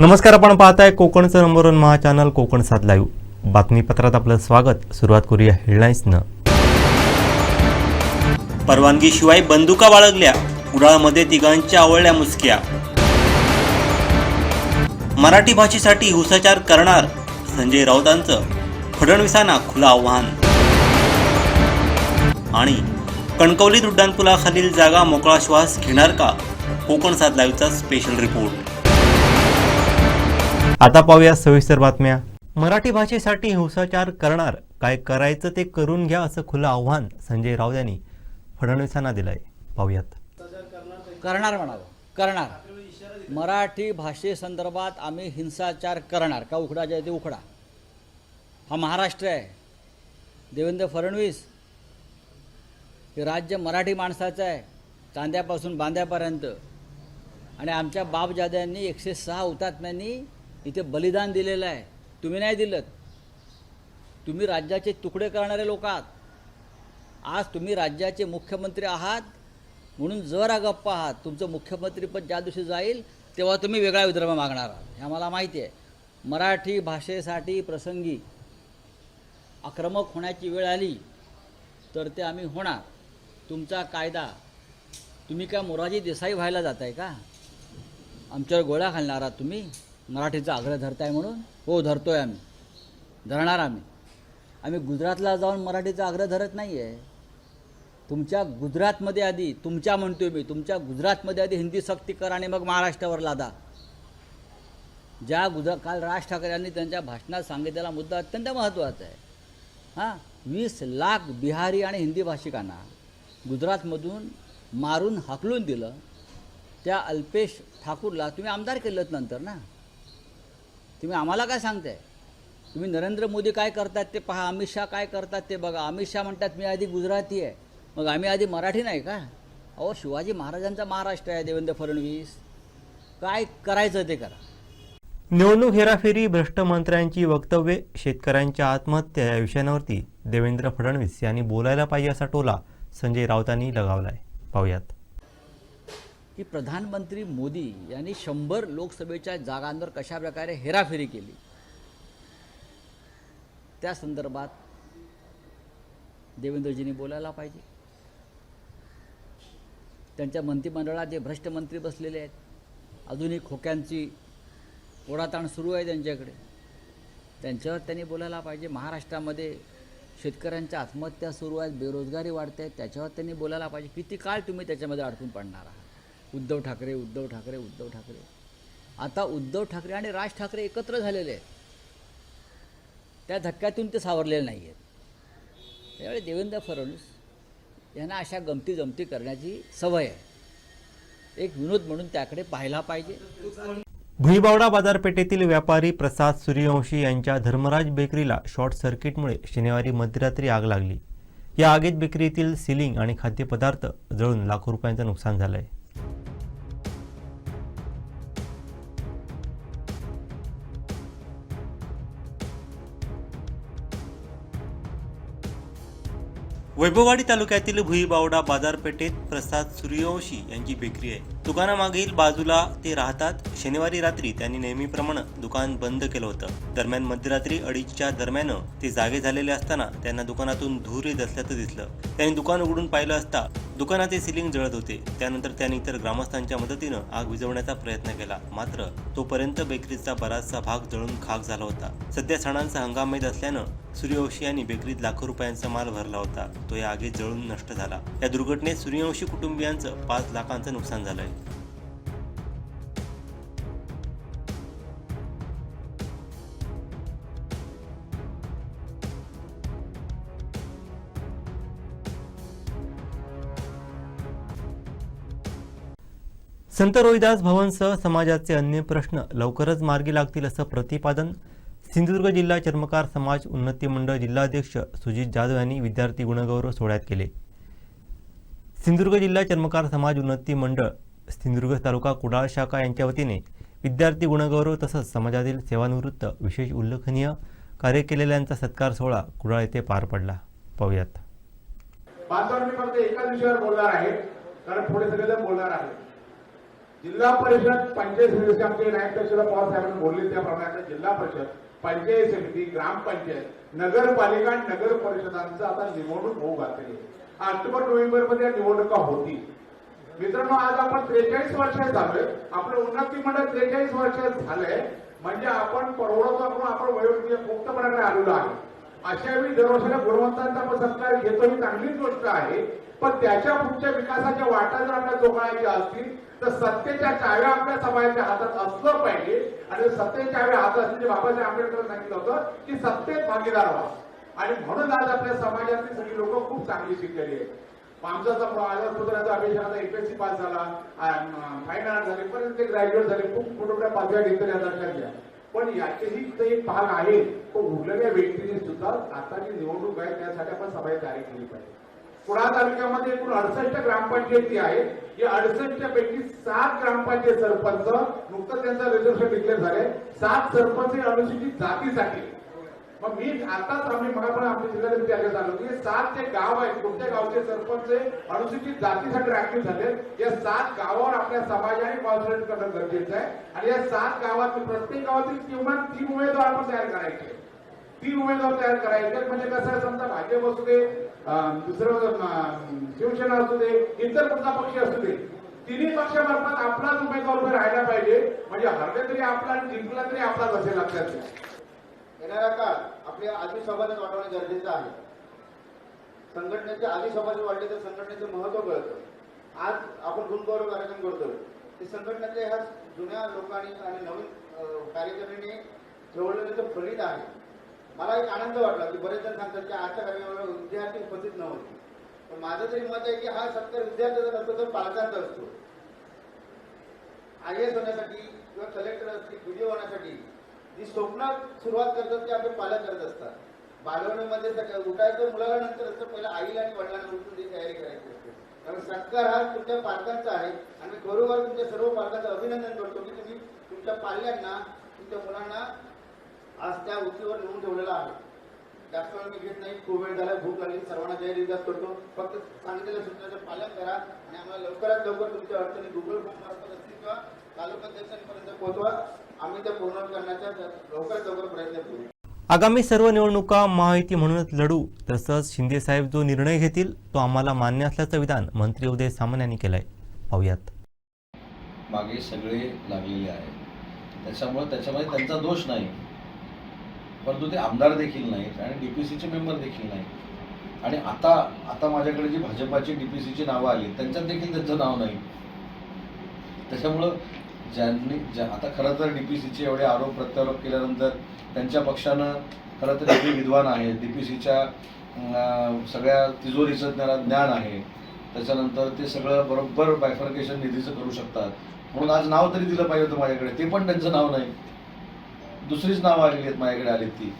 नमस्कार आपण पाहताय कोकणचं नंबर वन महा चॅनल कोकण सात लाईव्ह बातमीपत्रात आपलं स्वागत. सुरुवात करूया हेडलाईन्सनं. परवानगीशिवाय बंदुका बाळगल्या. कुडाळमध्ये तिघांच्या आवळल्या मुसक्या. मराठी भाषेसाठी हिंसाचार करणार संजय राऊतांचं. फडणवीसांना खुलं आव्हान. आणि कणकवलीत उड्डाणपुलाखालील जागा मोकळा श्वास घेणार का? कोकण सात लाईव्हचा स्पेशल रिपोर्ट आता पाहूया सविस्तर बातम्या. मराठी भाषेसाठी हिंसाचार करणार काय करायचं ते करून घ्या असं खुलं आव्हान संजय राऊत यांनी फडणवीसांना दिलंय. पाहूयात. करणार म्हणावं. करणार. मराठी भाषेसंदर्भात आम्ही हिंसाचार करणार. का उखडा जे आहे ते उखडा? हा महाराष्ट्र आहे. देवेंद्र फडणवीस हे राज्य मराठी माणसाचं आहे चांद्यापासून बांद्यापर्यंत. आणि आमच्या बापजाद्यांनी एकशे सहा हुतात्म्यांनी इथे बलिदान दिलेलं आहे. तुम्ही नाही दिलं तुम्ही राज्याचे तुकडे करणारे लोक आहात. आज तुम्ही राज्याचे मुख्यमंत्री आहात. म्हणून जरा गप्प आहात. तुमचं मुख्यमंत्रीपद ज्या दिवशी जाईल तेव्हा तुम्ही वेगळा विदर्भ मागणार आहात. हे आम्हाला माहिती आहे. मराठी भाषेसाठी प्रसंगी आक्रमक होण्याची वेळ आली तर ते आम्ही होणार. तुमचा कायदा तुम्ही काय मोराजी देसाई व्हायला जात आहे का? आमच्यावर गोळ्या घालणार आहात तुम्ही. मराठीचा आग्रह धरताय म्हणून? हो धरतोय आम्ही. धरणार आम्ही. आम्ही गुजरातला जाऊन मराठीचा आग्रह धरत नाही आहे तुमच्या गुजरातमध्ये आधी तुमच्या म्हणतोय मी तुमच्या गुजरातमध्ये आधी हिंदी सक्ती करा आणि मग महाराष्ट्रावर लादा. ज्या गुजरात काल राज ठाकरे यांनी त्यांच्या भाषणात सांगितलेला मुद्दा अत्यंत महत्त्वाचा आहे. हां वीस लाख बिहारी आणि हिंदी भाषिकांना गुजरातमधून मारून हाकलून दिलं. त्या अल्पेश ठाकूरला तुम्ही आमदार केलं नंतर ना? तुम्ही आम्हाला काय सांगताय? तुम्ही नरेंद्र मोदी काय करतात ते पहा अमित शहा काय करतात ते बघा. अमित शहा म्हणतात मी आधी गुजराती आहे. मग आम्ही आधी मराठी नाही का? अहो शिवाजी महाराजांचा महाराष्ट्र आहे देवेंद्र फडणवीस. काय करायचं ते करा. निवडणूक हेराफेरी भ्रष्ट मंत्र्यांची वक्तव्ये शेतकऱ्यांच्या आत्महत्या या विषयांवरती देवेंद्र फडणवीस यांनी बोलायला पाहिजे असा टोला संजय राऊतांनी लगावलाय. पाहुयात. की प्रधानमंत्री मोदी यांनी शंभर लोकसभेच्या जागांवर कशा प्रकारे हेराफेरी केली? त्या संदर्भात देवेंद्रजींनी बोलायला पाहिजे. त्यांच्या मंत्रिमंडळात जे भ्रष्ट मंत्री बसलेले आहेत अजूनही खोक्यांची ओढाताण सुरू आहे त्यांच्याकडे. त्यांच्यावर त्यांनी बोलायला पाहिजे. महाराष्ट्रामध्ये शेतकऱ्यांच्या आत्महत्या सुरू आहेत बेरोजगारी वाढते त्याच्यावर त्यांनी बोलायला पाहिजे. किती काळ तुम्ही त्याच्यामध्ये अडकून पडणार आहात? उद्धव ठाकरे उद्धव ठाकरे उद्धव ठाकरे. आता उद्धव ठाकरे आणि राज ठाकरे एकत्र झालेले आहेत. त्या धक्क्यातून ते सावरलेले नाही आहेत त्यावेळी देवेंद्र फडणवीस यांना अशा गमती जमती करण्याची सवय आहे. एक विनोद म्हणून त्याकडे पाहायला पाहिजे. भुईबावडा बाजारपेठेतील व्यापारी प्रसाद सूर्यवंशी यांच्या धर्मराज बेकरीला शॉर्ट सर्किटमुळे शनिवारी मध्यरात्री आग लागली. या आगीत बेकरीतील सिलिंग आणि खाद्यपदार्थ जळून लाखो रुपयांचं नुकसान झालं आहे वैभववाडी तालुक्यातील भुईबावडा बाजारपेठेत प्रसाद सूर्यवंशी यांची बेकरी आहे. दुकानामागील बाजूला ते राहतात. शनिवारी रात्री त्यांनी नेहमीप्रमाणे दुकान बंद केलं होतं. दरम्यान मध्यरात्री अडीचच्या दरम्यान ते जागे झालेले असताना त्यांना दुकानातून धूर येत असल्याचं दिसलं. त्यांनी दुकान उघडून पाहिलं असता दुकानाचे सिलिंग जळत होते. त्यानंतर त्यांनी इतर ग्रामस्थांच्या मदतीनं आग विझवण्याचा प्रयत्न केला. मात्र तोपर्यंत बेकरीचा बराचसा भाग जळून खाक झाला होता. सध्या सणांचा हंगाम येत असल्यानं सूर्यवंशी यांनी बेकरीत लाखो रुपयांचा माल भरला होता. तो या आगीत जळून नष्ट झाला. या दुर्घटनेत सूर्यवंशी कुटुंबियांचं पाच लाखांचं नुकसान झालंय. संत रोहिदास भवनसह समाजाचे अन्य प्रश्न लवकरच मार्गी लागतील असं प्रतिपादन सिंधुदुर्ग जिल्हा चर्मकार समाज उन्नती मंडळ जिल्हाध्यक्ष सुजित जाधव यांनी विद्यार्थी गुणगौरव सोहळ्यात केले. सिंधुदुर्ग जिल्हा चर्मकार समाज उन्नती मंडळ सिंधुदुर्ग तालुका कुडाळ शाखा यांच्या वतीने विद्यार्थी गुणगौरव तसंच समाजातील सेवानिवृत्त विशेष उल्लेखनीय कार्य केलेल्यांचा सत्कार सोहळा कुडाळ येथे पार पडला. पाहूयात. बांधवांनी फक्त एकाच विषयावर बोलणार आहे कारण पुढे सगळेजण बोलणार आहे जिल्हा परिषद पंचायत समिती आमचे नायब तहसीलदार पवार साहेबांनी बोलले त्याप्रमाणे जिल्हा परिषद पंचायत समिती ग्रामपंचायत नगरपालिका आणि नगर परिषदांचं आता निवडणूक होऊ घातली आहे. ऑक्टोबर नोव्हेंबरमध्ये या निवडणुका होती मित्रांनो आज आपण त्रेचाळीस वर्षात झालोय. आपलं उन्नती मंडळ त्रेचाळीस वर्षात झालंय. म्हणजे आपण परवडतो आपण आपण वयोवृद्ध मुक्तपणाकडे आलेलो आहे. अशा वेळी दरवर्षाला गुणवंतांचा आपण सत्कार घेतो ही चांगलीच गोष्ट आहे. पण त्याच्या पुढच्या विकासाच्या वाटा जर आपल्या जोगाळायच्या असतील तर सत्तेच्या चाव्या आपल्या समाजाच्या हातात असलं पाहिजे. आणि सत्तेच्या चाव्या हातात असल्याचे म्हणजे बाबासाहेब आंबेडकर सांगितलं होतं की सत्तेत भागीदार व्हा. आणि म्हणून आज आपल्या समाजातली सगळी लोक खूप चांगली शिकलेली आहेत. आमचा आजार पुत्राचा अभिषेक पास झाला फाईन आर्ट झाले पण ते ग्रॅज्युएट झाले खूप मोठ्या मोठ्या पाचव्या घेतल्या लक्षात घ्या पण याचेही एक भाग आहे. तो उरलेल्या व्यक्तीने सुद्धा आता जी निवडणूक आहे त्यासाठी आपण सभा तयारी केली पाहिजे. कुडा तालुक्यामध्ये एकूण अडसष्ट ग्रामपंचायती आहेत. की अडसष्टच्या पैकी सात ग्रामपंचायत सरपंच नुकतंच त्यांचा रिझर्वेशन डिक्लेअर झाले सात सरपंच हे अनुसूचित जातीसाठी. मग मी आताच आम्ही मला पण आमच्या जिल्ह्यात त्याच्यात आलो की सात जे गाव आहेत कोणत्या गावचे सरपंच अनुसूचित जातीसाठी राखीव झाले या सात गावावर आपल्या समाजाने कॉन्सन्ट्रेट करणं गरजेचं आहे. आणि या सात गावातील प्रत्येक गावातील किमान तीन उमेदवार आपण तयार करायचे. तीन उमेदवार तयार करायचे. म्हणजे कसं आहे समजा भाजप असू दे दुसरं शिवसेना असू दे इतर कुठला पक्ष असू दे तिन्ही पक्षामार्फत आपलाच उमेदवार उभे राहायला पाहिजे. म्हणजे हरले तरी आपला आणि जिंकला तरी आपलाच असेल लक्षात येणारा काळ आपल्या आधी समाजात वाढवणे गरजेचं आहे. संघटनेचे आधी समाजात वाढले तर संघटनेचं महत्त्व कळतं. आज आपण गुणगौरव कार्यक्रम करतोय ते संघटनेच्या ह्या जुन्या लोकांनी आणि नवीन कार्यकर्त्यांनी ठेवलेलं ते फलित आहे. मला एक आनंद वाटला की बरेच जण सांगतात की आजच्या कार्यक्रमाला उपस्थित नव्हते. पण माझं तरी मत आहे की हा सत्कार विद्यार्थ्याचा नसतो तर पालकांचा असतो. आय एस होण्यासाठी किंवा कलेक्टर असतील व्हिडिओ होण्यासाठी जी स्वप्न सुरुवात करतात ते आपले पालक करत असतात. बालवणीमध्ये उठायचं मुलाला नंतर असतं पहिला आईला आणि वडिलांना उठून ती तयारी करायची असते. कारण सत्कार हा तुमच्या पालकांचा आहे. आणि मी बरोबर तुमच्या सर्व पालकांचं अभिनंदन करतो की तुम्ही तुमच्या पाल्यांना तुमच्या मुलांना आज त्या उंचीवर नेऊन ठेवलेला आहे. जास्त वेळ मी घेत नाही. खूप वेळ झाला भूक लागली. सर्वांना करतो. फक्त सांगितलेल्या सूचनाचं पालन करा आणि आम्हाला लवकरात लवकर तुमच्या अडचणी गुगल फॉर्म मार्फत असतील किंवा तालुका अध्यक्षांपर्यंत पोहोचवा. आम्ही त्या पूर्ण करण्याचा लवकरात लवकर प्रयत्न करू. आगामी सर्व निवडणुका महायुती म्हणूनच लढू. तसंच शिंदेसाहेब जो निर्णय घेतील तो आम्हाला मान्य असल्याचं विधान मंत्री उदय सामंत यांनी केलंय. पाहुयात. मागे सगळे लागलेले आहेत. त्याच्यामुळे त्याच्यामध्ये त्यांचा दोष नाही. परंतु ते आमदार देखील नाहीत आणि डी पी सीचे मेंबर देखील नाहीत. आणि आता आता माझ्याकडे जी भाजपाची डी पी सीची नावं आली त्यांच्यात देखील त्यांचं नाव नाही. त्याच्यामुळं ज्यांनी ज्या आता खरं तर डी पी सीचे एवढे आरोप प्रत्यारोप केल्यानंतर त्यांच्या पक्षानं खरं तर एवढे विद्वान आहेत. डी पी सीच्या सगळ्या तिजोरीचं त्यांना ज्ञान आहे. त्याच्यानंतर ते सगळं बरोबर बायफर्केशन निधीचं करू शकतात. म्हणून आज नाव तरी दिलं पाहिजे होतं माझ्याकडे. ते पण त्यांचं नाव नाही. दुसरीच नावं आलेली आहेत माझ्याकडे आली ती.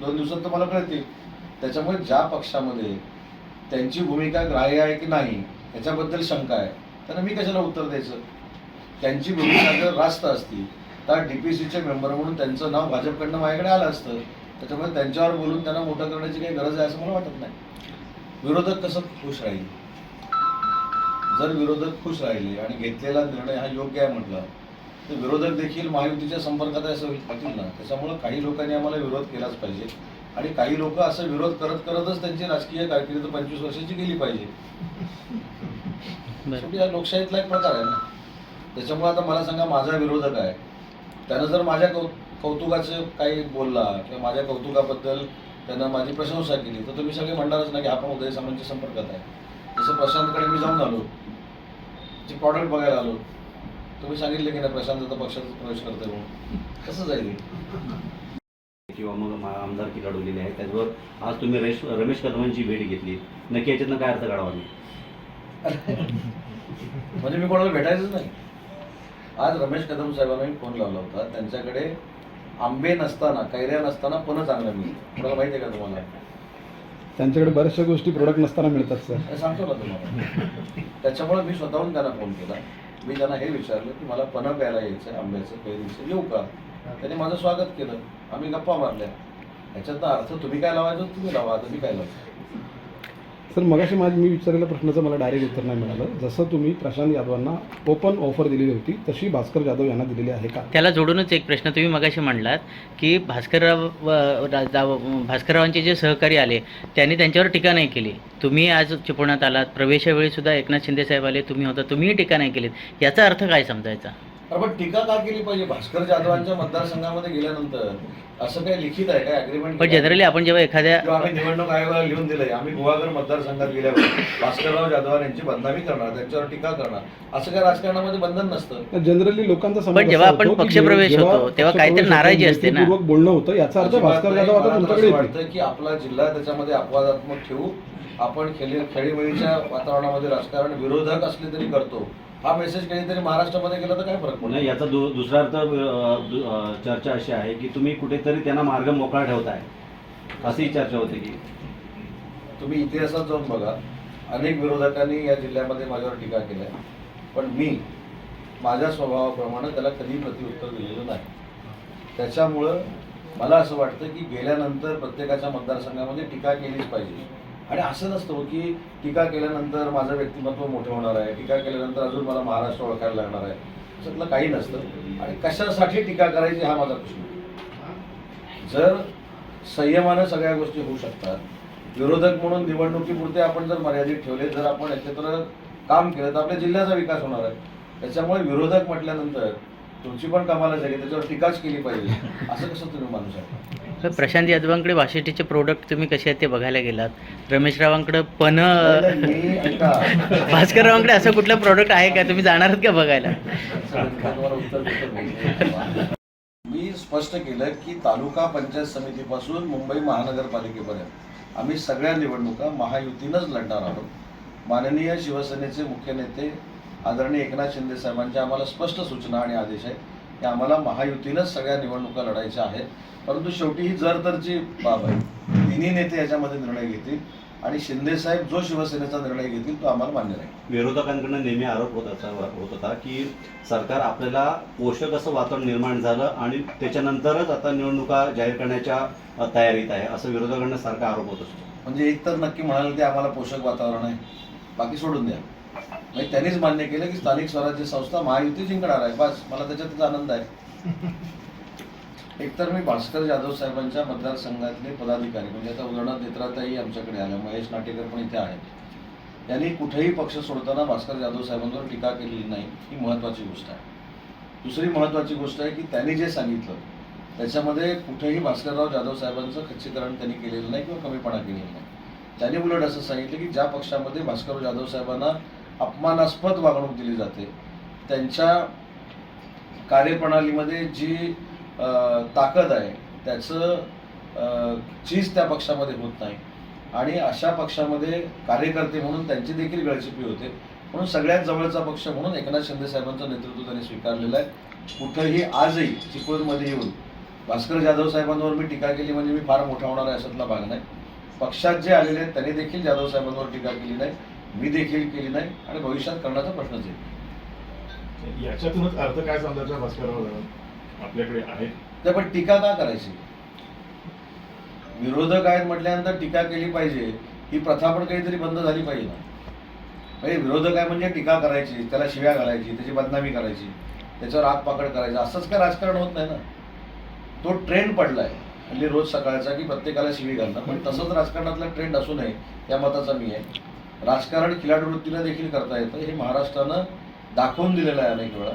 दोन दिवसात तर मला कळतील. त्याच्यामुळे ज्या पक्षामध्ये त्यांची भूमिका ग्राह्य आहे की नाही याच्याबद्दल शंका आहे. त्यांना मी कशाला उत्तर द्यायचं? त्यांची भूमिका जर रास्त असती तर डी पी सीचे मेंबर म्हणून त्यांचं नाव भाजपकडनं माझ्याकडे आलं असतं. त्याच्यामुळे त्यांच्यावर बोलून त्यांना मोठं करण्याची काही गरज आहे असं मला वाटत नाही. विरोधक कसं खुश राहील? जर विरोधक खुश राहिले आणि घेतलेला निर्णय हा योग्य आहे म्हटलं तर विरोधक देखील महायुतीच्या संपर्कात आहे असं होईल ना. त्याच्यामुळं काही लोकांनी आम्हाला विरोध केलाच पाहिजे. आणि काही लोक असं विरोध करत करतच त्यांची राजकीय कारकीर्द पंचवीस वर्षाची गेली पाहिजे. शेवटी हा लोकशाहीतला एक प्रकार आहे ना. त्याच्यामुळे आता मला सांगा माझा विरोधक आहे. त्यानं जर माझ्या कौ कौतुकाचं काही बोलला किंवा माझ्या कौतुकाबद्दल त्यानं माझी प्रशंसा केली तर तुम्ही सगळे म्हणणारच ना की आपण उदय सामंतच्या संपर्कात आहे. जसं प्रशांतकडे मी जाऊन आलो जे प्रॉडक्ट बघायला आलो तुम्ही सांगितले की नाही प्रशांत आता पक्षात प्रवेश करतोय म्हणून. कसं जाईल? किंवा मग मा- आमदारकी लढवलेली आहे. त्याचबरोबर आज तुम्ही रमेश रमेश कदमांची भेट घेतली. नक्की याच्यातनं काय अर्थ काढावा मी म्हणजे मी कोणाला भेटायचंच नाही. आज रमेश कदम साहेबांना मी फोन लावला होता. त्यांच्याकडे आंबे नसताना कैऱ्या नसताना पण चांगलं मिळेल कोणाला माहिती आहे का तुम्हाला? त्यांच्याकडे बऱ्याचशा गोष्टी प्रोडक्ट नसताना मिळतात सर सांगतो ना तुम्हाला? त्याच्यामुळे मी स्वतःहून त्यांना फोन केला. मी त्यांना हे विचारलं की मला पन्ह प्यायला यायचं आंब्याचं कैरीचं येऊ का? त्यांनी माझं स्वागत केलं. आम्ही गप्पा मारल्या. ह्याच्यातनं अर्थ तुम्ही काय लावायचं तुम्ही लावा आता मी काय लावतो सर मगाशी माझ मी विचारलेल्या प्रश्नाचं मला डायरेक्ट उत्तर नाही मिळालं. जसं तुम्ही प्रशांत यादवांना ओपन ऑफर दिलेली होती तशी भास्कर जाधव यांना दिलेली आहे का? त्याला जोडूनच एक प्रश्न तुम्ही मगाशी मांडलात की भास्करराव व- जाव- भास्कररावांचे जे सहकारी आले त्यांनी त्यांच्यावर टीका नाही केली. तुम्ही आज चिपवण्यात आलात प्रवेशावेळी सुद्धा एकनाथ शिंदे साहेब आले तुम्ही होता तुम्हीही टीका नाही केलीत. याचा अर्थ काय समजायचा? अरे पण टीका का केली पाहिजे? भास्कर जाधवांच्या मतदारसंघामध्ये गेल्यानंतर असं काही लिखित आहे काय अग्रीमेंट पण जनरली आपण जेव्हा एखाद्या आम्ही निवडणूक आयोगाला लिहून दिलंय. आम्ही गुहागर मतदारसंघात गेल्यावर भास्करराव जाधव यांची बदनामी करणार त्यांच्यावर टीका करणार. असं काय राजकारणामध्ये बंधन नसतं? जनरली लोकांचा समज पण जेव्हा असा आपण होतो की पक्षप्रवेश जेव्हा होतो, तेव्हा काहीतरी पक्षप्रवेश नाराजी होतो, असते ना. बोलणं होतं याचा अर्थ भास्कर. जाधव आता मला तर तुमच्याकडे असं येतील. वाटतं की आपला जिल्हा त्याच्यामध्ये अपवादात्मक ठेवू. आपण खेळी खेळीमेळीच्या वातावरणामध्ये राजकारण विरोधक असले तरी करतो. हा मेसेज कधीतरी महाराष्ट्रामध्ये गेला तर काय फरक पडतो? नाही याचा दु दुसरा अर्थ चर्चा अशी आहे की तुम्ही कुठेतरी त्यांना मार्ग मोकळा ठेवताय. अशी चर्चा होते की. तुम्ही इतिहासात जाऊन बघा अनेक विरोधकांनी या जिल्ह्यामध्ये माझ्यावर टीका केल्या पण मी माझ्या स्वभावाप्रमाणे त्याला कधी प्रत्युत्तर दिलेलं नाही. त्याच्यामुळं मला असं वाटतं की गेल्यानंतर प्रत्येकाच्या मतदारसंघामध्ये टीका केलीच पाहिजे. आणि असं नसतं हो की टीका केल्यानंतर माझं व्यक्तिमत्व मोठं होणार आहे टीका केल्यानंतर अजून मला महाराष्ट्र ओळखायला लागणार आहे त्याच्यातलं काही नसतं. आणि कशासाठी टीका करायची हा माझा प्रश्न आहे. जर संयमानं सगळ्या गोष्टी होऊ शकतात विरोधक म्हणून निवडणुकीपुरते आपण जर मर्यादित ठेवले जर आपण एकत्र काम केलं तर आपल्या जिल्ह्याचा विकास होणार आहे. त्याच्यामुळे विरोधक म्हटल्यानंतर तुमची पण कमालच आहे की त्याच्यावर टीकाच केली पाहिजे. असं कसं तुम्ही मानू शकता? तर प्रशांत यादवांकडे वाशिष्ठीचे प्रोडक्ट तुम्ही कसे आहेत ते बघायला गेलात. रमेश रावांकडे पण भास्कररावांकडे भास्कर रावांकडे असं कुठलं प्रोडक्ट आहे का? तुम्ही जाणार का बघायला? उत्तर मी. मी स्पष्ट केलं की तालुका पंचायत समितीपासून मुंबई महानगरपालिकेपर्यंत आम्ही सगळ्या निवडणुका महायुतीनंच लढणार आहोत. माननीय शिवसेनेचे मुख्य नेते आदरणीय एकनाथ शिंदे साहेबांच्या आम्हाला स्पष्ट सूचना आणि आदेश आहेत. की आम्हाला महायुतीनंच सगळ्या निवडणुका लढायच्या आहेत. परंतु शेवटी ही जरतरची बाब आहे. तिन्ही नेते याच्यामध्ये निर्णय घेतील आणि शिंदे साहेब जो शिवसेनेचा निर्णय घेतील तो आम्हाला मान्य राहील. विरोधकांकडनं नेहमी आरोप होत असा होत होता की सरकार आपल्याला पोषक असं वातावरण निर्माण झालं आणि त्याच्यानंतरच आता निवडणुका जाहीर करण्याच्या तयारीत आहे असं विरोधकांना सारखा आरोप होत असतो. म्हणजे एक तर नक्की म्हणाले ते आम्हाला पोषक वातावरण आहे. बाकी सोडून द्या. म्हणजे त्यांनीच मान्य केलं की स्थानिक स्वराज्य संस्था महायुती जिंकणार आहे. बस मला त्याच्यातच आनंद आहे. एकतर मी भास्कर जाधव साहेबांच्या मतदारसंघातले पदाधिकारी म्हणजे आता उदाहरणार्थ नेत्राताई आमच्याकडे आल्या महेश नाटेकर पण इथे आहेत. त्यांनी कुठेही पक्ष सोडताना भास्कर जाधव साहेबांवर टीका केलेली नाही. ही महत्त्वाची गोष्ट आहे. दुसरी महत्त्वाची गोष्ट आहे की त्यांनी जे सांगितलं त्याच्यामध्ये कुठेही भास्करराव जाधव साहेबांचं खच्चीकरण त्यांनी केलेलं नाही किंवा कमीपणा केलेला नाही. त्यांनी उलट असं सांगितलं की ज्या पक्षामध्ये भास्करराव जाधव साहेबांना अपमानास्पद वागणूक दिली जाते. त्यांच्या कार्यप्रणालीमध्ये जी ताकद आहे त्याचं चीज त्या पक्षामध्ये होत नाही. आणि अशा पक्षामध्ये कार्यकर्ते म्हणून त्यांची देखील गळचिपी होते. म्हणून सगळ्यात जवळचा पक्ष म्हणून एकनाथ शिंदे साहेबांचं नेतृत्व त्यांनी स्वीकारलेलं आहे. कुठंही आजही चिपळूणमध्ये येऊन भास्कर जाधव साहेबांवर मी टीका केली म्हणजे मी फार मोठा होणार आहे अशातला भाग नाही. पक्षात जे आलेले आहेत त्यांनी देखील जाधव साहेबांवर टीका केली नाही. मी देखील केली नाही आणि भविष्यात करण्याचा प्रश्नच आहे याच्यातूनच अर्थ काय समजायचा भास्करराव आपल्याकडे आहे. तर पण टीका का करायची? विरोधक आहेत म्हटल्यानंतर टीका केली पाहिजे. ही प्रथा पण काहीतरी बंद झाली पाहिजे ना. म्हणजे विरोधक आहे म्हणजे टीका करायची त्याला शिव्या घालायची त्याची बदनामी करायची त्याच्यावर आग पाकड करायचं. असंच काय राजकारण होत नाही ना. तो ट्रेंड पडलाय. हल्ली रोज सकाळचा की प्रत्येकाला शिवी घालणं. पण तसंच राजकारणातला ट्रेंड असू नये या मताचा मी आहे. राजकारण खिलाडू देखील करता येतं. हे महाराष्ट्रानं दाखवून दिलेलं आहे अनेक वेळा.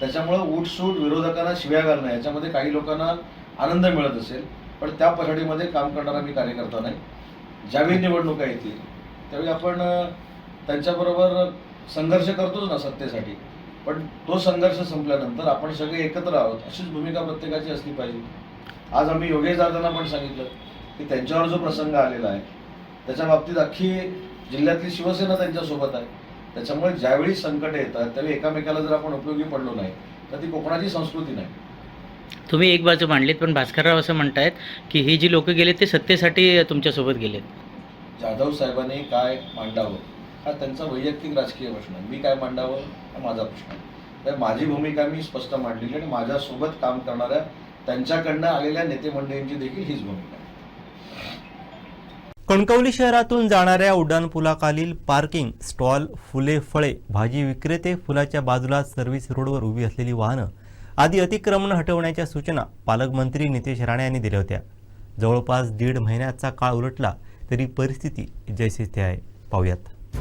त्याच्यामुळं उठसूट विरोधकांना शिव्या घालणं याच्यामध्ये काही लोकांना आनंद मिळत असेल. पण त्या पछाडीमध्ये काम करणारा मी कार्यकर्ता नाही. ज्यावेळी निवडणुका येतील त्यावेळी आपण त्यांच्याबरोबर संघर्ष करतोच ना सत्तेसाठी. पण तो संघर्ष संपल्यानंतर आपण सगळे एकत्र आहोत अशीच भूमिका प्रत्येकाची असली पाहिजे. आज आम्ही योगेश दादांना पण सांगितलं की त्यांच्यावर जो प्रसंग आलेला आहे त्याच्या बाबतीत अख्खी जिल्ह्यातली शिवसेना त्यांच्यासोबत आहे. त्याच्यामुळे ज्यावेळी संकट येतात त्यावेळी एकामेकाला जर आपण उपयोगी पडलो नाही तर ती कोकणाची संस्कृती नाही. तुम्ही एक बाजू मांडलीत पण भास्करराव असं म्हणतायत की ही जी लोक गेलेत ते सत्तेसाठी तुमच्यासोबत गेलेत. जाधव साहेबांनी काय मांडावं? हा त्यांचा वैयक्तिक राजकीय प्रश्न आहे. मी काय मांडावं? हा माझा प्रश्न आहे. तर माझी भूमिका मी स्पष्ट मांडलेली आणि माझ्यासोबत काम करणाऱ्या त्यांच्याकडनं आलेल्या नेते मंडळींची देखील हीच भूमिका आहे. कणकवली शहरातून जाणाऱ्या उड्डाणपुलाखालील पार्किंग स्टॉल फुले फळे भाजी विक्रेते फुलाच्या बाजूला सर्व्हिस रोडवर उभी असलेली वाहनं आदी अतिक्रमण हटवण्याच्या सूचना पालकमंत्री नितेश राणे यांनी दिल्या होत्या. जवळपास दीड महिन्याचा काळ उलटला तरी परिस्थिती जैसे ती आहे. पाहूयात.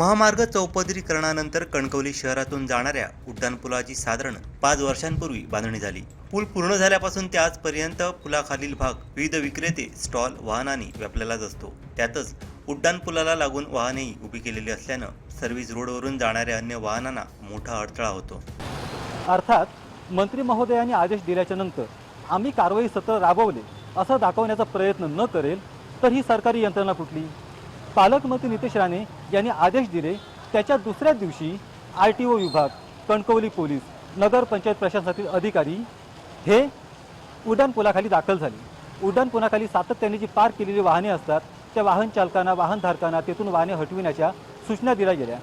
महामार्ग चौपदरीकरणानंतर कणकवली शहरातून जाणाऱ्या उड्डाणपुलाची साधारण पाच वर्षांपूर्वी बांधणी झाली. पूल पूर्ण झाल्यापासून ते आजपर्यंत पुलाखालील भाग विविध विक्रेते स्टॉल वाहनाने व्यापलेलाच असतो. त्यातच उड्डाणपुलाला लागून वाहनेही उभी केलेली असल्यानं सर्व्हिस रोडवरून जाणाऱ्या अन्य वाहनांना मोठा अडथळा होतो. अर्थात मंत्री महोदयांनी आदेश दिल्याच्या नंतर आम्ही कारवाई सत्र राबवले असं दाखवण्याचा प्रयत्न न करेल तर ही सरकारी यंत्रणा कुठली? पालकमंत्री नितेश राणे यांनी आदेश दिले त्याच्या दुसऱ्याच दिवशी आर टी ओ विभाग कणकवली पोलीस नगरपंचायत प्रशासनातील अधिकारी हे उड्डाणपुलाखाली दाखल झाले. उड्डाणपुलाखाली सातत्याने जी पार्क केलेली वाहने असतात त्या वाहन चालकांना वाहनधारकांना तेथून वाहने हटविण्याच्या सूचना दिल्या गेल्या.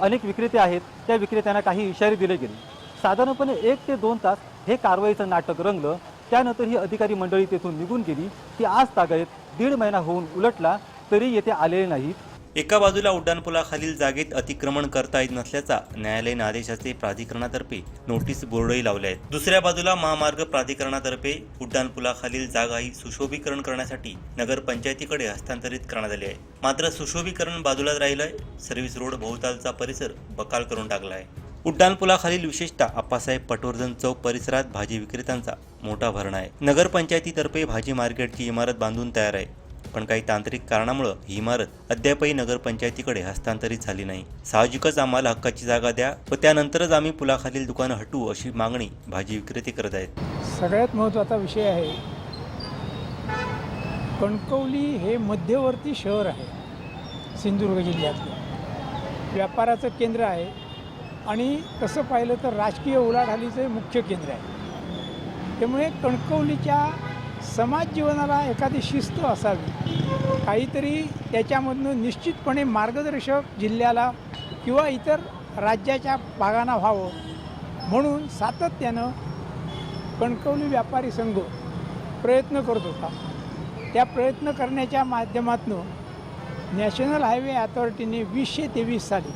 अनेक विक्रेते आहेत त्या विक्रेत्यांना काही इशारे दिले गेले. साधारणपणे एक ते दोन तास हे कारवाईचं नाटक रंगलं. त्यानंतर ही अधिकारी मंडळी तेथून निघून गेली. ती आज तागायत दीड महिना होऊन उलटला. तरी येथे आलेले नाहीत. एका बाजूला उड्डाणपुलाखालील जागेत अतिक्रमण करता येत नसल्याचा न्यायालयीन आदेशाचे प्राधिकरणातर्फे नोटीस बोर्डही लावले आहेत. दुसऱ्या बाजूला महामार्ग प्राधिकरणातर्फे उड्डाणपुलाखालील जागाही सुशोभीकरण करण्यासाठी नगरपंचायतीकडे हस्तांतरित करण्यात आली आहे. मात्र सुशोभीकरण बाजूलाच राहिलंय. सर्व्हिस रोड भोवतालचा परिसर बकाल करून टाकला आहे उड्डाणपुलाखालील विशेषतः आप्पासाहेब पटवर्धन चौक परिसरात भाजी विक्रेत्यांचा मोठा भरणा आहे. नगरपंचायतीतर्फे भाजी मार्केटची इमारत बांधून तयार आहे. पण काही तांत्रिक कारणामुळं ही इमारत अद्यापही नगरपंचायतीकडे हस्तांतरित झाली नाही. साहजिकच आम्हाला हक्काची जागा द्या व त्यानंतरच आम्ही पुलाखालील दुकानं हटवू अशी मागणी भाजी विक्रेते करत आहेत. सगळ्यात महत्त्वाचा विषय आहे कणकवली हे मध्यवर्ती शहर आहे सिंधुदुर्ग जिल्ह्यातलं. व्यापाराचं केंद्र आहे आणि तसं पाहिलं तर राजकीय उलाढालीचं मुख्य केंद्र आहे. त्यामुळे कणकवलीच्या समाज जीवनाला एखादी शिस्त असावी. काहीतरी त्याच्यामधनं निश्चितपणे मार्गदर्शक जिल्ह्याला किंवा इतर राज्याच्या भागांना व्हावं म्हणून सातत्यानं कणकवली व्यापारी संघ प्रयत्न करत होता. त्या प्रयत्न करण्याच्या माध्यमातून नॅशनल हायवे अथॉरिटीने वीसशे तेवीस साली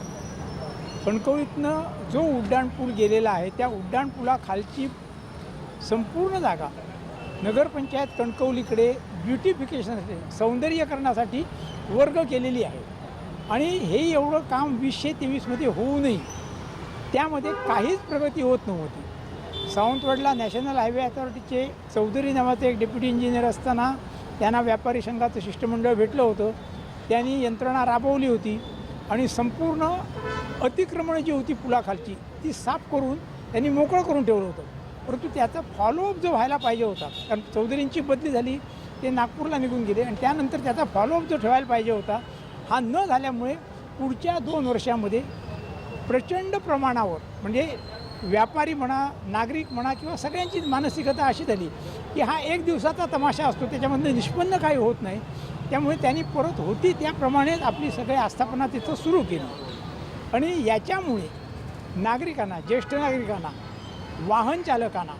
कणकवलीतनं जो उड्डाणपूल गेलेला आहे त्या उड्डाणपुलाखालची संपूर्ण जागा नगरपंचायत कणकवलीकडे ब्युटिफिकेशनसाठी सौंदर्यकरणासाठी वर्ग केलेली आहे. आणि हे एवढं काम वीसशे तेवीसमध्ये होऊनही त्यामध्ये काहीच प्रगती होत नव्हती. सावंतवाडला नॅशनल हायवे अथॉरिटीचे चौधरी नावाचे एक डेप्युटी इंजिनियर असताना त्यांना व्यापारी संघाचं शिष्टमंडळ भेटलं होतं. त्यांनी यंत्रणा राबवली होती आणि संपूर्ण अतिक्रमणं जी होती पुलाखालची ती साफ करून त्यांनी मोकळं करून ठेवलं होतं. परंतु त्याचा फॉलोअप जो व्हायला पाहिजे होता कारण चौधरींची बदली झाली ते नागपूरला निघून गेले आणि त्यानंतर त्याचा फॉलोअप जो ठेवायला पाहिजे होता हा न झाल्यामुळे पुढच्या दोन वर्षामध्ये प्रचंड प्रमाणावर म्हणजे व्यापारी म्हणा नागरिक म्हणा किंवा सगळ्यांची मानसिकता अशी झाली की हा एक दिवसाचा तमाशा असतो त्याच्यामधनं निष्पन्न काही होत नाही त्यामुळे त्यांनी परत होती त्याप्रमाणेच आपली सगळी आस्थापना तिथं सुरू केली. आणि याच्यामुळे नागरिकांना ज्येष्ठ नागरिकांना वाहन चालकांना.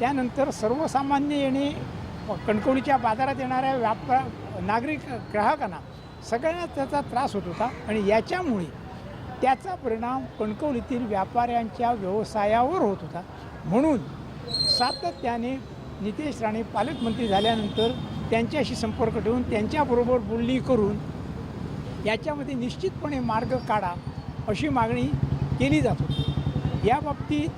त्यानंतर सर्वसामान्य येणे कणकवलीच्या बाजारात येणाऱ्या व्यापार नागरिक ग्राहकांना सगळ्यांना त्याचा त्रास होत होता आणि याच्यामुळे त्याचा परिणाम कणकवलीतील व्यापाऱ्यांच्या व्यवसायावर होत होता. म्हणून सातत्याने नितेश राणे पालकमंत्री झाल्यानंतर त्यांच्याशी संपर्क ठेवून त्यांच्याबरोबर बोलणी करून याच्यामध्ये निश्चितपणे मार्ग काढा अशी मागणी केली जात होती. याबाबतीत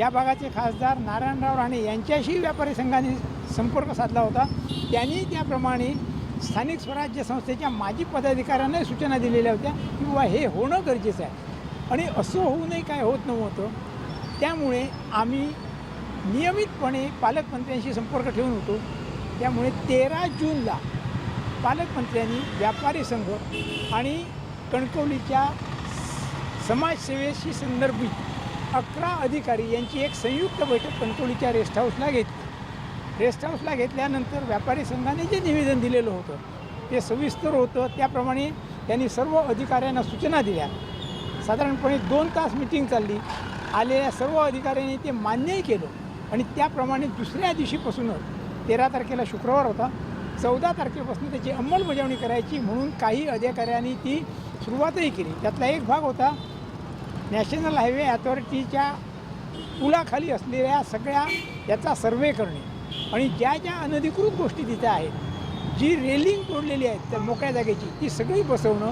या भागाचे खासदार नारायणराव राणे यांच्याशी व्यापारी संघाने संपर्क साधला होता. त्यांनी त्याप्रमाणे स्थानिक स्वराज्य संस्थेच्या माजी पदाधिकाऱ्यांनाही सूचना दिलेल्या होत्या की बाबा हे होणं गरजेचं आहे. आणि असं होऊनही काय होत नव्हतं. त्यामुळे आम्ही नियमितपणे पालकमंत्र्यांशी संपर्क ठेवून होतो. त्यामुळे तेरा जूनला पालकमंत्र्यांनी व्यापारी संघ आणि कणकवलीच्या समाजसेवेशी संदर्भित अकरा अधिकारी यांची एक संयुक्त बैठक कणकवलीच्या रेस्ट हाऊसला घेतली. रेस्ट हाऊसला घेतल्यानंतर व्यापारी संघाने जे निवेदन दिलेलं होतं ते सविस्तर होतं. त्याप्रमाणे त्यांनी सर्व अधिकाऱ्यांना सूचना दिल्या. साधारणपणे दोन तास मिटिंग चालली. आलेल्या सर्व अधिकाऱ्यांनी ते मान्यही केलं. आणि त्याप्रमाणे दुसऱ्या दिवशीपासूनच तेरा तारखेला शुक्रवार होता. चौदा तारखेपासून त्याची अंमलबजावणी करायची म्हणून काही अधिकाऱ्यांनी ती सुरुवातही केली. त्यातला एक भाग होता नॅशनल हायवे अथॉरिटीच्या पुलाखाली असलेल्या सगळ्या याचा सर्वे करणे आणि ज्या ज्या अनधिकृत गोष्टी तिथे आहेत जी रेलिंग तोडलेली आहेत त्या मोकळ्या जागेची ती सगळी बसवणं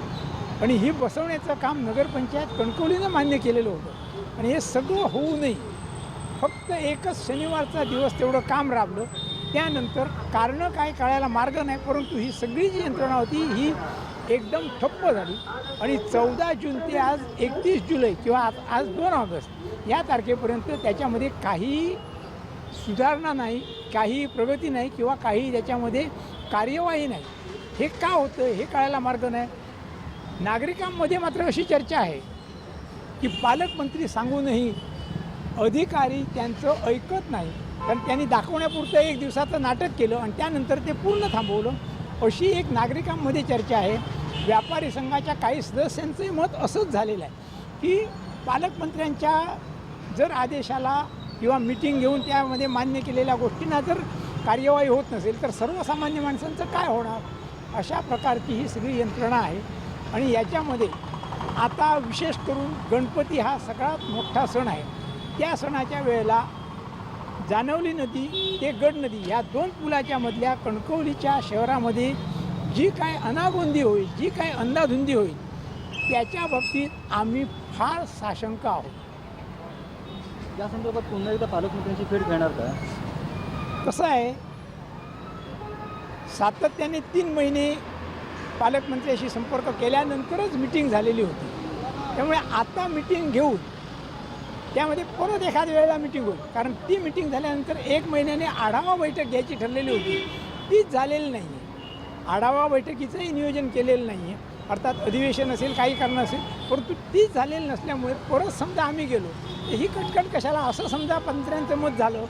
आणि ही बसवण्याचं काम नगरपंचायत कणकवलीनं मान्य केलेलं होतं. आणि हे सगळं होऊ नये. फक्त एकच शनिवारचा दिवस तेवढं काम राबलं. त्यानंतर कारणं काय कळायला मार्ग नाही परंतु ही सगळी जी यंत्रणा होती ही एकदम ठप्प झाली. आणि चौदा जून ते आज एकतीस जुलै किंवा आज आज दोन ऑगस्ट या तारखेपर्यंत त्याच्यामध्ये काही सुधारणा नाही काही प्रगती नाही किंवा काही त्याच्यामध्ये कार्यवाही नाही. हे का होतं हे कळायला मार्ग नाही. नागरिकांमध्ये मात्र अशी चर्चा आहे की पालकमंत्री सांगूनही अधिकारी त्यांचं ऐकत नाही. कारण त्यांनी दाखवण्यापुरतं एक दिवसाचं नाटक केलं आणि त्यानंतर ते पूर्ण थांबवलं. अशी एक नागरिकांमध्ये चर्चा आहे. व्यापारी संघाच्या काही सदस्यांचंही मत असंच झालेलं आहे की पालकमंत्र्यांच्या जर आदेशाला किंवा मिटिंग घेऊन त्यामध्ये मान्य केलेल्या गोष्टींना जर कार्यवाही होत नसेल तर सर्वसामान्य माणसांचं काय होणार? अशा प्रकारची ही सगळी यंत्रणा आहे. आणि याच्यामध्ये आता विशेष करून गणपती हा सगळ्यात मोठा सण आहे. त्या सणाच्या वेळेला जानवली नदी ते गड नदी ह्या दोन पुलाच्या मधल्या कणकवलीच्या शहरामध्ये जी काय अनागोंदी होईल जी काय अंदाधुंदी होईल त्याच्या बाबतीत आम्ही फार साशंक आहोत. या संदर्भात पुन्हा एकदा पालकमंत्र्यांची भेट घेणार का? कसं आहे? सातत्याने तीन महिने पालकमंत्र्याशी संपर्क केल्यानंतरच मिटिंग झालेली होती. त्यामुळे आता मिटिंग घेऊन त्यामध्ये परत एखाद्या वेळेला मिटिंग होईल. कारण ती मिटिंग झाल्यानंतर एक महिन्याने आढावा बैठक घ्यायची ठरलेली होती. तीच झालेली नाही आहे आढावा बैठकीचंही नियोजन केलेलं नाही आहे अर्थात अधिवेशन असेल काही कारण असेल परंतु तीच झालेली नसल्यामुळे परत समजा आम्ही गेलो तर ही कटकट कशाला? असं समजा पंत्र्यांचं मत झालं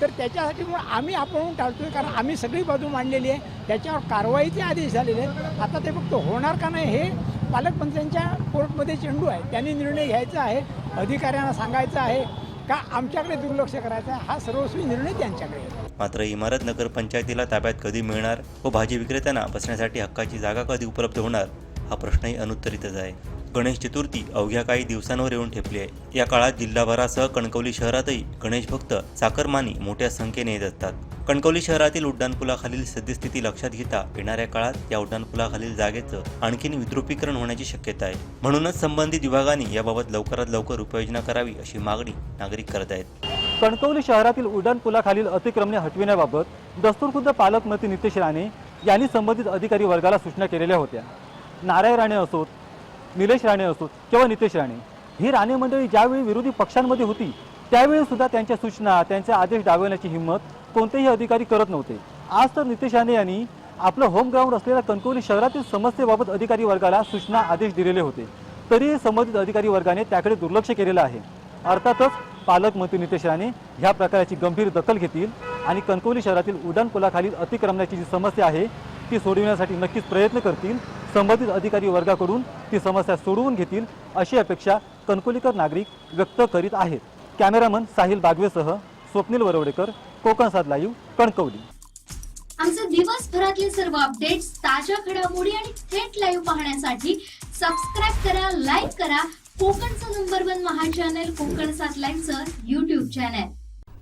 तर त्याच्यासाठी मग आम्ही आपण टाळतो आहे कारण आम्ही सगळी बाजू मांडलेली आहे. त्याच्यावर कारवाईचे आदेश झालेले आहेत. आता ते फक्त होणार का नाही हे पालकमंत्र्यांच्या कोर्टमध्ये चेंडू आहे. त्यांनी निर्णय घ्यायचा आहे अधिकाऱ्यांना सांगायचं आहे का आमच्याकडे दुर्लक्ष करायचं हा सर्वस्वी निर्णय त्यांच्याकडे मात्र इमारत नगरपंचायतीला ताब्यात कधी मिळणार व भाजी विक्रेत्यांना बसण्यासाठी हक्काची जागा कधी उपलब्ध होणार हा प्रश्नही अनुत्तरितच आहे. गणेश चतुर्थी अवघ्या काही दिवसांवर येऊन ठेपली आहे. या काळात जिल्हाभरासह कणकवली शहरातही गणेश भक्त चाकरमानी मोठ्या संख्येने येत असतात. कणकवली शहरातील उड्डाणपुलाखालील सद्यस्थिती लक्षात घेता येणाऱ्या काळात या उड्डाणपुलाखालील जागेचं आणखीन विद्रुपीकरण होण्याची शक्यता आहे. म्हणूनच संबंधित विभागांनी याबाबत लवकरात लवकर उपाययोजना करावी अशी मागणी नागरिक करत आहेत. कणकवली शहरातील उड्डाणपुलाखालील अतिक्रमणे हटविण्याबाबत दस्तूरखुद्द पालकमंत्री नितेश राणे यांनी संबंधित अधिकारी वर्गाला सूचना केलेल्या होत्या. नारायण राणे असोत निलेश राणे असोत किंवा नितेश राणे ही राणे मंडळी ज्यावेळी विरोधी पक्षांमध्ये होती त्यावेळी सुद्धा त्यांच्या सूचना त्यांचे आदेश डावण्याची हिंमत कोणतेही अधिकारी करत नव्हते. आज तर नितेश राणे यांनी आपलं होम ग्राउंड असलेल्या कणकवली शहरातील समस्येबाबत अधिकारी वर्गाला सूचना आदेश दिलेले होते. तरीही संबंधित अधिकारी वर्गाने त्याकडे दुर्लक्ष केलेलं आहे. अर्थातच पालकमंत्री नितेश राणे ह्या प्रकाराची गंभीर दखल घेतील आणि कणकवली शहरातील उड्डाणपुलाखालील अतिक्रमणाची जी समस्या आहे ती सोडविण्यासाठी नक्कीच प्रयत्न करतील. संबंधित अधिकारी वर्गाकडून ती समस्या सोडवून घेतील अशी अपेक्षा कणकोलीकर नागरिक व्यक्त करीत आहेत. कॅमेरामन साहिल बागवेसह स्वप्नील वरवडेकर कोकण सात लाईव्ह कणकवली. आमचे दिवसभरातले सर्व अपडेट्स ताज्या घडामोडी आणि थेट लाईव्ह पाहण्यासाठी सबस्क्राईब करा लाईक करा. कोकणचं नंबर वन महा चॅनल कोकण सात लाईव्हचं युट्यूब चॅनल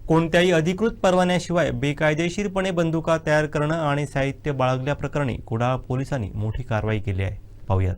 कोणत्याही अधिकृत परवान्याशिवाय बेकायदेशीरपणे बंदुका तयार करणं आणि साहित्य बाळगल्याप्रकरणी कुडाळ पोलिसांनी मोठी कारवाई केली आहे. पाहूयात.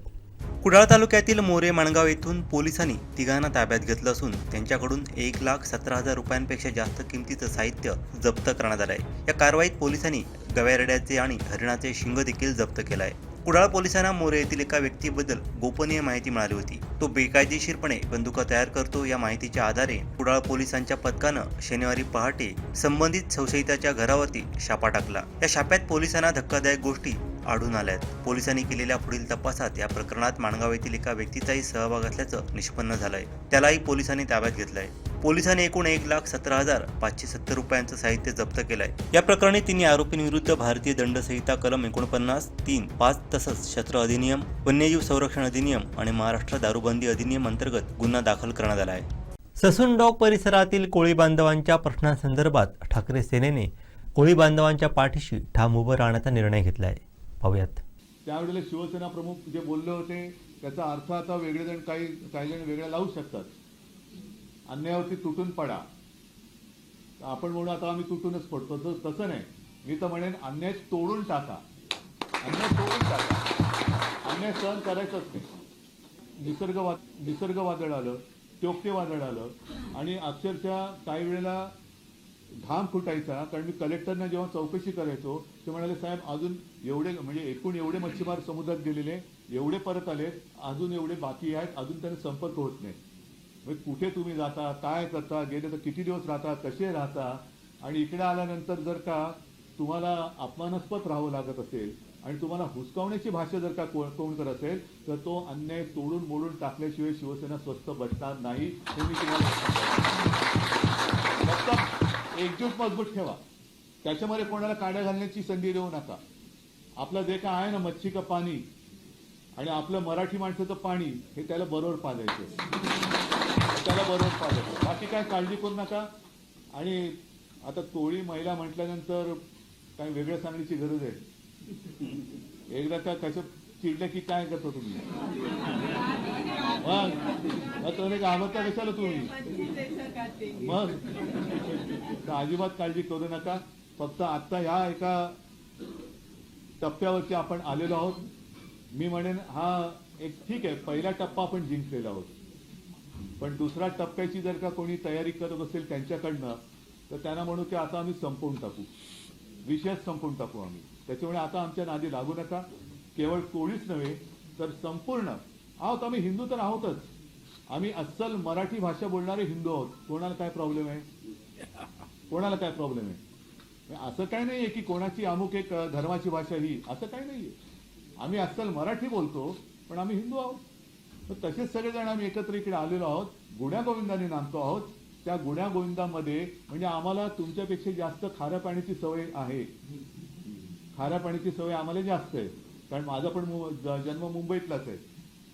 कुडाळ तालुक्यातील मोरे माणगाव येथून पोलिसांनी तिघांना ताब्यात घेतलं असून त्यांच्याकडून एक लाख सतरा हजार रुपयांपेक्षा जास्त किमतीचं साहित्य जप्त करण्यात आलं आहे या कारवाईत पोलिसांनी गव्यारेड्याचे आणि हरिणाचे शिंग देखील जप्त केलं आहे कुडाळ पोलिसांना मोरे येथील एका व्यक्तीबद्दल गोपनीय माहिती मिळाली होती. तो बेकायदेशीरपणे बंदुका तयार करतो या माहितीच्या आधारे कुडाळ पोलिसांच्या पथकानं शनिवारी पहाटे संबंधित संशयिताच्या घरावरती छापा टाकला. या छाप्यात पोलिसांना धक्कादायक गोष्टी आढळून आल्या आहेत पोलिसांनी केलेल्या पुढील तपासात या प्रकरणात माणगाव येथील एका व्यक्तीचाही सहभाग असल्याचं निष्पन्न झालंय. त्यालाही पोलिसांनी ताब्यात घेतलंय. पोलिसांनी एकूण एक लाख सतरा हजार पाचशे सत्तर रुपयांचं साहित्य जप्त केलंय. या प्रकरणी तिन्ही आरोपींविरुद्ध भारतीय दंड संहिता कलम एकोणपन्नास तीन पाच तसंच शस्त्र अधिनियम वन्यजीव संरक्षण अधिनियम आणि महाराष्ट्र दारूबंदी अधिनियम अंतर्गत गुन्हा दाखल करण्यात आला आहे ससून डॉग परिसरातील कोळी बांधवांच्या प्रश्नांसंदर्भात ठाकरे सेनेने कोळी बांधवांच्या पाठीशी ठाम उभं राहण्याचा निर्णय घेतला आहे पाहूयात. त्यावेळेला शिवसेना प्रमुख जे बोलले होते त्याचा अर्थ आता वेगळे जण काही काही जण वेगळ्या लावू शकतात. अन्यायावरती तुटून पडा. आपण म्हणू आता आम्ही तुटूनच पडतो. तसं तसं नाही. मी तर म्हणेन अन्याय तोडून टाका. अन्याय तोडून टाका. अन्याय सहन करायचंच नाही. निसर्ग वा निसर्ग वादळ आलं टोके वादळ आलं आणि अक्षरशः काही वेळेला घाम फुटायचा कारण मी कलेक्टरना जेव्हा चौकशी करायचो ते म्हणाले साहेब अजून एवढे म्हणजे एकूण एवढे मच्छीमार समुद्रात गेलेले एवढे परत आले अजून एवढे बाकी आहेत अजून त्यांना संपर्क होत नाही. म्हणजे कुठे तुम्ही जाता काय करता गेले तर किती दिवस राहता कसे राहता? आणि इकडे आल्यानंतर जर का तुम्हाला अपमानास्पद राहावं लागत असेल आणि तुम्हाला हुसकावण्याची भाषा जर का कोण कोण करत असेल तर तो अन्याय तोडून मोडून टाकल्याशिवाय शिवसेना स्वस्त बसणार नाही हे मी तुम्हाला एकजूट मजबूत ठेवा. त्याच्यामध्ये कोणाला काड्या घालण्याची संधी देऊ नका. आपलं जे काय आहे ना मच्छी का पाणी आणि आपलं मराठी माणसाचं पाणी हे त्याला बरोबर पाजायचं. त्याला बरोबर पाजायचं. बाकी काय काळजी करू नका. आणि आता तोळी महिला म्हटल्यानंतर काही वेगळं सांगण्याची गरज आहे. एकदा का कसं चिडलं की काय करतो तुम्ही? मग? तुम्ही घाबरता कशाला तुम्ही? मग? अजिबात काळजी करू नका. फक्त आता ह्या एका टप्प्यावरती आपण आलेलो आहोत. मी म्हणेन हा एक ठीक आहे पहिला टप्पा आपण जिंकलेला आहोत. पण दुसऱ्या टप्प्याची जर का कोणी तयारी करत असेल त्यांच्याकडनं तर त्यांना म्हणू की आता आम्ही संपवून टाकू. विषयच संपवून टाकू आम्ही. त्याच्यामुळे आता आमच्या नादी लागू नका. केवळ कोळीच नव्हे तर संपूर्ण. आहोत आम्ही हिंदू तर आहोतच. आम्ही अस्सल मराठी भाषा बोलणारे हिंदू आहोत. कोणाला काय प्रॉब्लेम आहे? कोणाला काय प्रॉब्लेम आहे? असं काही नाहीये की कोणाची अमुक एक धर्माची भाषा ही असं काही नाहीये. आम्ही अस्सल मराठी बोलतो पण आम्ही हिंदू आहोत. तर तसेच सगळेजण आम्ही एकत्र इकडे आलेलो आहोत गुण्या गोविंदाने नांदतो आहोत. त्या गुण्या गोविंदामध्ये म्हणजे आम्हाला तुमच्यापेक्षा जास्त खाऱ्या पाण्याची सवय आहे. खाऱ्या पाण्याची सवय आम्हाला जास्त आहे कारण माझा पण मु- जन्म मुंबईतलाच आहे.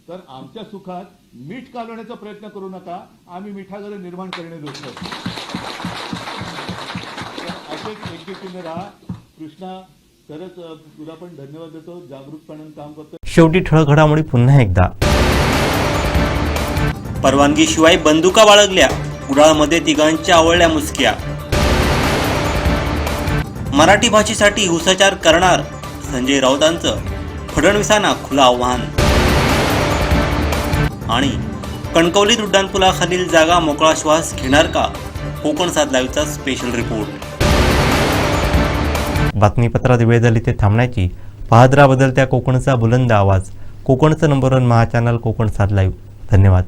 तर आमच्या सुखात मीठ कालवण्याचा प्रयत्न करू नका आम्ही मिठागर निर्माण करणे लोक असेच एकजुटीने राहा. कृष्णा खरंच तुला पण धन्यवाद देतो. जागरूकपणाने काम करतो शेवटी ठळक घडामोडी पुन्हा एकदा. परवानगीशिवाय बंदुका बाळगल्या कुडाळमध्ये तिघांच्या आवळल्या मुसक्या. मराठी भाषेसाठी हिंसाचार करणार संजय राऊतांचं. फडणवीसांना खुलं आव्हान. आणि कणकवलीत उड्डाणपुलाखालील जागा मोकळा श्वास घेणार का? कोकण सात लाईव्हचा स्पेशल रिपोर्ट बातमीपत्रात वेळ झाली ते थांबण्याची. पाहद्रा बदलत्या कोकणचा बुलंद आवाज. कोकणचं नंबर वन महा चॅनल कोकण सात लाईव्ह धन्यवाद.